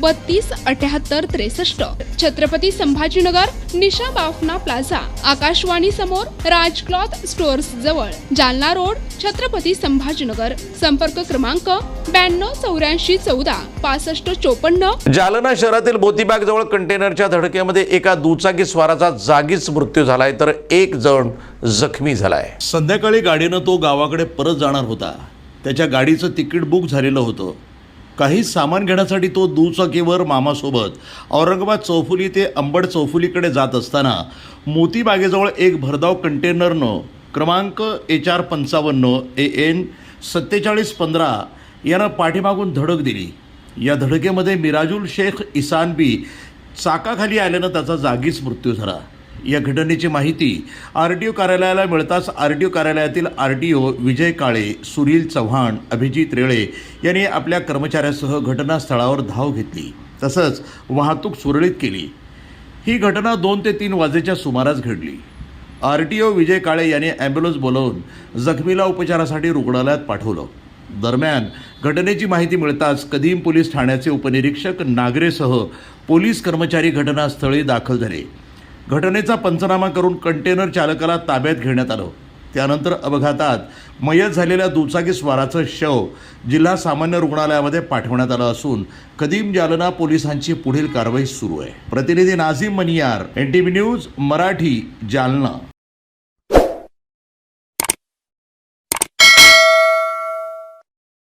बत्तीस अठ्याहत्तर त्रेसष्ट. छत्रपती संभाजीनगर निशा बाफना प्लाझा. आकाशवाणी समोर राज क्लॉथ स्टोअर्स जवळ. जालना रोड छत्रपती संभाजीनगर. संपर्क क्रमांक ब्याण्णव चौऱ्याऐंशी चौदा पासष्ट चोपन्न. जालना शहरातील मोतीबाग जवळ कंटेनरच्या धडकेमध्ये एका दुचाकी स्वाराचा जागीच मृत्यू झालाय तर एक जण जखमी झालाय. संध्याकाळी गाडीनं तो गावाकडे परत जाणार होता. त्याच्या गाडीचं तिकीट बुक झालेलं होतं. काही सामान घेण्यासाठी तो दुचाकीवर मामासोबत. औरंगाबाद चौफुली ते अंबड चौफुलीकडे जात असताना मोतीबागेजवळ एक भरधाव कंटेनरनं क्रमांक एच आर पंचावन्न ए एन सत्तेचाळीस पंधरा यानं पाठीमागून धडक दिली. या धडकेमध्ये मिराजुल शेख इसानबी चाकाखाली आल्यानं त्याचा जागीच मृत्यू झाला. या घटनेची माहिती आर टी ओ कार्यालयाला मिळताच आर टी ओ कार्यालयातील R T O Vijay Kale Sunil Chavan Abhijit Rele यांनी आपल्या कर्मचाऱ्यासह घटनास्थळावर धाव घेतली. तसंच वाहतूक सुरळीत केली. ही घटना दोन ते तीन वाजेच्या सुमारास घडली. आर टी ओ विजय काळे यांनी ॲम्ब्युलन्स बोलावून जखमीला उपचारासाठी रुग्णालयात पाठवलं. दरम्यान घटनेची माहिती मिळताच कदीम पोलीस ठाण्याचे उपनिरीक्षक नागरेसह पोलीस कर्मचारी घटनास्थळी दाखल झाले. घटनेचा पंचनामा करून कंटेनर चालकाला ताब्यात घेण्यात आलं. त्यानंतर अपघातात मयत झालेल्या दुचाकी स्वाराचं शव जिल्हा सामान्य रुग्णालयामध्ये पाठवण्यात आलं असून कदीम जालना पोलिसांची पुढील कारवाई सुरू आहे. प्रतिनिधी Nazim Maniyar N T V news Marathi Jalna.